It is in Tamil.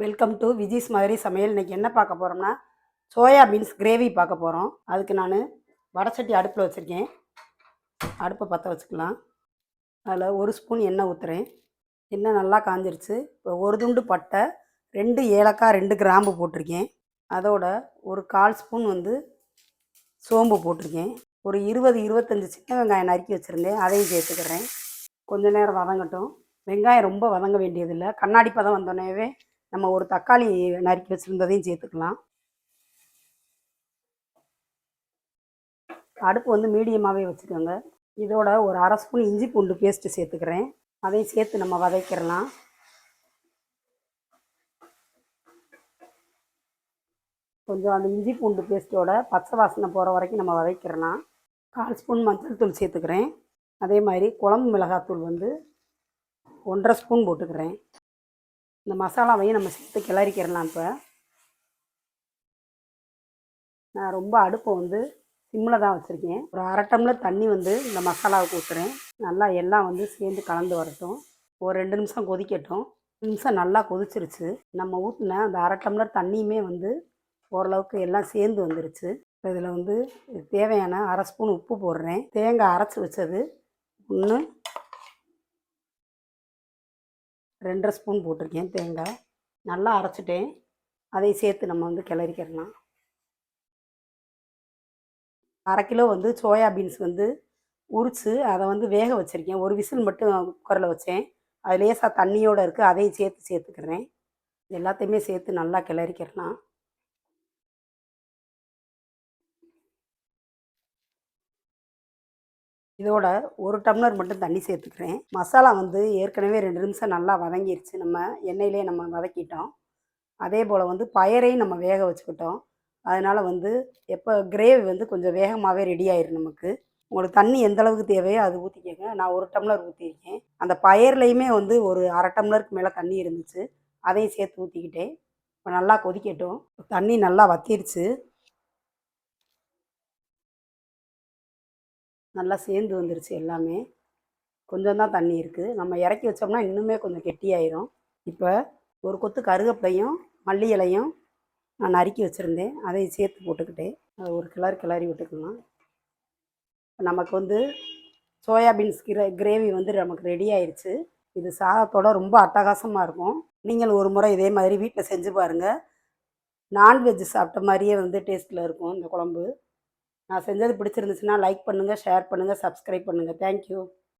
வெல்கம் டு விஜிஸ் மாதிரி சமையல். இன்னைக்கு என்ன பார்க்க போகிறோம்னா சோயா பீன்ஸ் கிரேவி பார்க்க போகிறோம் அதுக்கு நான் வடச்சட்டி அடுப்பில் வச்சுருக்கேன். அடுப்பை பற்ற வச்சுக்கலாம். அதில் ஒரு ஸ்பூன் எண்ணெய் ஊற்றுறேன் எண்ணெய் நல்லா காஞ்சிருச்சு. இப்போ ஒரு துண்டு பட்டை ரெண்டு ஏலக்காய் ரெண்டு கிராம்பு போட்டிருக்கேன். அதோட ஒரு கால் ஸ்பூன் வந்து சோம்பு போட்டிருக்கேன். ஒரு இருபது இருபத்தஞ்சி சின்ன வெங்காயம் நறுக்கி வச்சுருந்தேன். அதையும் சேர்த்துக்கிறேன். கொஞ்ச நேரம் வதங்கட்டும். வெங்காயம் ரொம்ப வதங்க வேண்டியதில்லை. கண்ணாடி பதம் வந்தோடனேவே நம்ம ஒரு தக்காளி நறுக்கி வச்சுருந்ததையும் சேர்த்துக்கலாம். அடுப்பு வந்து மீடியமாகவே வச்சுக்கோங்க. இதோட ஒரு அரை ஸ்பூன் இஞ்சி பூண்டு பேஸ்ட்டு சேர்த்துக்கிறேன். அதையும் சேர்த்து நம்ம வதக்கிடலாம். கொஞ்சம் அந்த இஞ்சி பூண்டு பேஸ்ட்டோட பச்சை வாசனை போகிற வரைக்கும் நம்ம வதக்கிடலாம். கால் ஸ்பூன் மஞ்சள் தூள் சேர்த்துக்கிறேன். அதே மாதிரி குழம்பு மிளகாத்தூள் வந்து ஒன்றரை ஸ்பூன் போட்டுக்கிறேன். இந்த மசாலாவையும் நம்ம சேர்த்து கிளறிக்கிறலாம் இப்போ. நான் ரொம்ப அடுப்பை வந்து சிம்மில் தான் வச்சுருக்கேன். ஒரு அரை டம்ளர் தண்ணி வந்து இந்த மசாலாவுக்கு ஊற்றுறேன் நல்லா எல்லாம் வந்து சேர்ந்து கலந்து வரட்டும். ஒரு ரெண்டு நிமிஷம் கொதிக்கட்டும். நிமிஷம் நல்லா கொதிச்சிருச்சு. நம்ம ஊற்றின அந்த அரை டம்ளர் தண்ணியுமே வந்து ஓரளவுக்கு எல்லாம் சேர்ந்து வந்துருச்சு. இதில் வந்து தேவையான அரை ஸ்பூன் உப்பு போடுறேன். தேங்காய் அரைச்சி வச்சது ஒன்று ரெண்டரை ஸ்பூன் போட்டிருக்கேன் தேங்காய். நல்லா அரைச்சிட்டேன். அதை சேர்த்து நம்ம வந்து கிளறிக்கிறலாம் அரை கிலோ வந்து சோயா பீன்ஸ் வந்து உரித்து அதை வந்து வேக வச்சுருக்கேன். ஒரு விசில் மட்டும் குக்கரில் வச்சேன். அது லேசாக தண்ணியோடு இருக்குது அதையும் சேர்த்து சேர்த்துக்கிறேன். எல்லாத்தையுமே சேர்த்து நல்லா கிளறிக்கிறலாம் இதோட ஒரு டம்ளர் மட்டும் தண்ணி சேர்த்துக்கிறேன். மசாலா வந்து ஏற்கனவே ரெண்டு நிமிஷம் நல்லா வதங்கிருச்சு. நம்ம எண்ணெயிலே நம்ம வதக்கிட்டோம். அதே போல் வந்து பயரையும் நம்ம வேக வச்சுக்கிட்டோம். அதனால் வந்து எப்போ கிரேவி வந்து கொஞ்சம் வேகமாகவே ரெடி ஆயிரும் நமக்கு. உங்களுக்கு தண்ணி எந்த அளவுக்கு தேவையோ அது ஊற்றிக்கங்க நான் ஒரு டம்ளர் ஊற்றிருக்கேன் அந்த பயர்லேயுமே வந்து ஒரு அரை டம்ளருக்கு மேலே தண்ணி இருந்துச்சு. அதையும் சேர்த்து ஊற்றிக்கிட்டேன் இப்போ நல்லா கொதிக்கட்டும். தண்ணி நல்லா வத்திருச்சு. நல்லா சேர்ந்து வந்துருச்சு எல்லாமே. கொஞ்சம் தான் தண்ணி இருக்குது. நம்ம இறக்கி வச்சோம்னா இன்னுமே கொஞ்சம் கெட்டியாயிரும். இப்போ ஒரு கொத்து கருவேப்பிலையும் மல்லி இலையும் நான் நறுக்கி வச்சுருந்தேன். அதை சேர்த்து போட்டுக்கிட்டேன் அதை ஒரு கிளறி கிளறி விட்டுக்கலாம். நமக்கு வந்து சோயாபீன்ஸ் கிரே கிரேவி வந்து நமக்கு ரெடி ஆயிடுச்சு இது சாதத்தோட ரொம்ப அட்டகாசமாக இருக்கும். நீங்கள் ஒரு முறை இதே மாதிரி வீட்டில் செஞ்சு பாருங்கள் நான்வெஜ் சாப்பிட்ட மாதிரியே வந்து டேஸ்ட்டில் இருக்கும் இந்த குழம்பு. நான் செஞ்சது பிடிச்சிருந்துச்சுன்னா லைக் பண்ணுங்கள் ஷேர் பண்ணுங்கள் சப்ஸ்கிரைப் பண்ணுங்கள் தேங்க்யூ